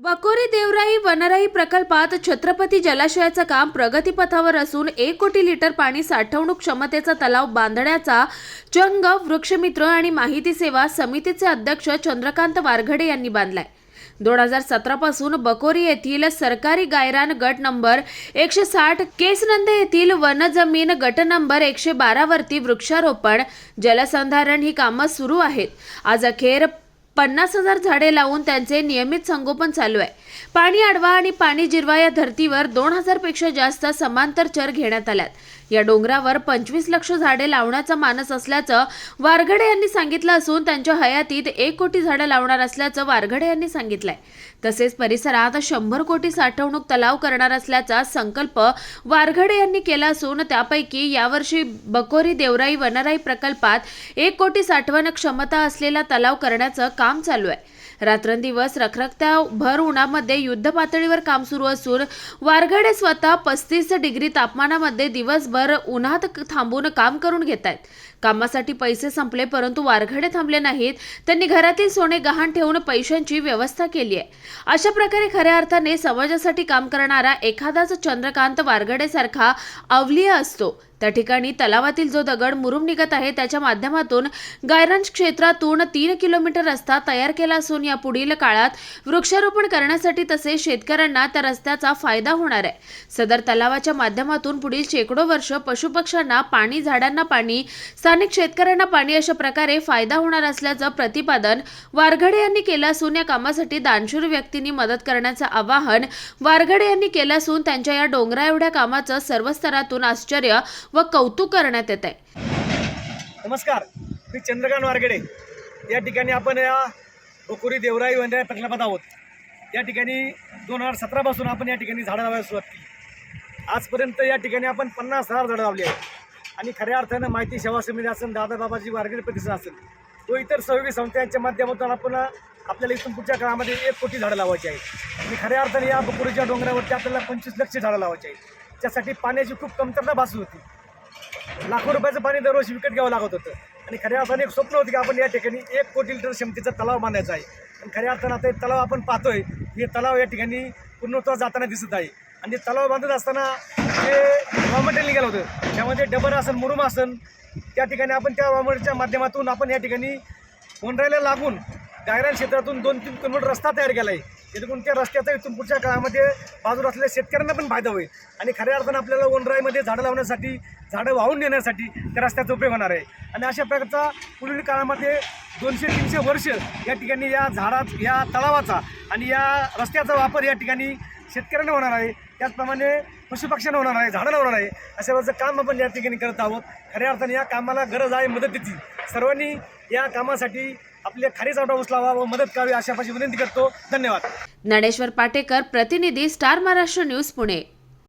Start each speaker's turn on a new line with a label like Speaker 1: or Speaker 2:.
Speaker 1: बकोरी देवराई वनराई प्रकल्पात छत्रपती जलाशयाचं काम प्रगतीपथावर असून एक कोटी लिटर पाणी साठवणूक क्षमतेचा तलाव बांधण्याचा चंग वृक्षमित्र आणि माहिती सेवा समितीचे अध्यक्ष चंद्रकांत वारघडे यांनी बांधलाय. दोन हजार सतरा पासून बकोरी येथील सरकारी गायरान गट नंबर एकशे साठ केसनंद येथील वनजमीन गट नंबर एकशे बारा वरती वृक्षारोपण जलसंधारण ही कामं सुरू आहेत. आज अखेर पन्नास हजार झाडे लावून त्यांचे नियमित संगोपन चालू आहे. पाणी आडवा आणि पाणी जिरवा या धर्तीवर दोन हजारपेक्षा जास्त समांतर चर घेण्यात आल्यात. या डोंगरावर पंचवीस लक्ष झाडे लावण्याचा मानस असल्याचं वारघडे यांनी सांगितलं असून त्यांच्या हयातीत एक कोटी झाडं लावणार असल्याचं वारघडे यांनी सांगितलंय. तसेच परिसरात शंभर कोटी साठवणूक तलाव करणार असल्याचा संकल्प वारघडे यांनी केला असून त्यापैकी यावर्षी बकोरी देवराई वनराई प्रकल्पात एक कोटी साठवण क्षमता असलेला तलाव करण्याचं काम चालू आहे. रात्रंदिवस रखरखत्या भर उन्हामध्ये युद्ध पातळीवर काम सुरू असून वारघडे स्वतः पस्तीस डिग्री तापमानामध्ये दिवसभर उन्हात थांबून काम करून घेत आहेत कामासाठी पैसे संपले परंतु वारघडे थांबले नाहीत. त्यांनी घरातील सोने गहाण ठेवून पैशांची व्यवस्था केली आहे. अशा प्रकारे खऱ्या अर्थाने समाजासाठी काम करणारा एखादाच चंद्रकांत वारघडे सारखा अवलिया असतो. त्या ठिकाणी तलावातील जो दगड मुरुम निघत आहे त्याच्या माध्यमातून गायरंज क्षेत्रातून तीन किलोमीटर रस्ता तयार केला असून या पुढील काळात वृक्षारोपण करण्यासाठी तसेच शेतकऱ्यांना त्या रस्त्याचा फायदा होणार आहे. सदर तलावाच्या माध्यमातून पुढील शेकडो वर्ष पशुपक्ष्यांना पाणी झाडांना पाणी स्थानिक शेतकऱ्यांना पाणी अशा प्रकारे फायदा होणार असल्याचं प्रतिपादन वारघडे यांनी केलं असून या कामासाठी दानशूर व्यक्तींनी मदत करण्याचं आवाहन वारघडे यांनी केलं असून त्यांच्या या डोंगरा एवढ्या कामाचं सर्व स्तरातून आश्चर्य व कौतुक करण्यात येत आहे.
Speaker 2: नमस्कार मी चंद्रकांत वारगडे. या ठिकाणी आपण या बकुरी देवराई वंद्या प्रकल्पात आहोत. या ठिकाणी दोन हजार सतरापासून आपण या ठिकाणी झाडं लावायला सुरुवात केली. आजपर्यंत या ठिकाणी आपण पन्नास हजार झाडं लावली आहेत. आणि खऱ्या अर्थानं माहिती सेवा समिती असेल दादाबाबाजी वारगडे प्रतिष्ठान असेल तो इतर सहयोगी संस्थांच्या माध्यमातून आपण आपल्याला इथून पुढच्या काळामध्ये एक कोटी झाडं लावायची आहेत. आणि खऱ्या अर्थाने या बकुरीच्या डोंगरावरती आपल्याला पंचवीस लक्ष झाडं लावायची आहेत. त्यासाठी पाण्याची खूप कमतरता भासली होती. लाखो रुपयाचं पाणी दरवर्षी विकत घ्यावं लागत होतं. आणि खऱ्या अर्थाने एक स्वप्न होतं की आपण या ठिकाणी एक कोटी लिटर क्षमतेचा तलाव बांधायचा आहे. आणि खऱ्या अर्थानं आता तलाव आपण पाहतोय हे तलाव या ठिकाणी पूर्णत्वा जाताना दिसत आहे. आणि तलाव बांधत असताना जे रॉ मटेरियल निघालं होतं त्यामध्ये डबर आसन मुरुम आसन त्या ठिकाणी आपण त्या रॉ मटेरियलच्या माध्यमातून आपण या ठिकाणी कोंढरायला लागून गायरान क्षेत्रातून दोन तीन किलोमीटर रस्ता तयार केला आहे जेणेकरून त्या रस्त्याचा इथून पुढच्या काळामध्ये बाजूला असलेल्या शेतकऱ्यांना पण फायदा होईल. आणि खऱ्या अर्थानं आपल्याला वनराईमध्ये झाडं लावण्यासाठी झाडं वाहून नेण्यासाठी त्या रस्त्याचा उपयोग होणार आहे. आणि अशा प्रकारचा पुढील काळामध्ये दोनशे तीनशे वर्ष या ठिकाणी या झाडा या तलावाचा आणि या रस्त्याचा वापर या ठिकाणी शेतकऱ्यांना होणार आहे. त्याचप्रमाणे पशुपक्ष्यांना होणार आहे झाडांना होणार आहे. अशा प्रकारचं काम आपण या ठिकाणी करत आहोत. खऱ्या अर्थाने या कामाला गरज आहे मदतीची. सर्वांनी या कामासाठी आपल्या खाली चावटा उचलावा व मदत करावी अशा पाशी विनंती करतो. धन्यवाद.
Speaker 1: ज्ञानेश्वर पाटेकर प्रतिनिधी स्टार महाराष्ट्र न्यूज पुणे.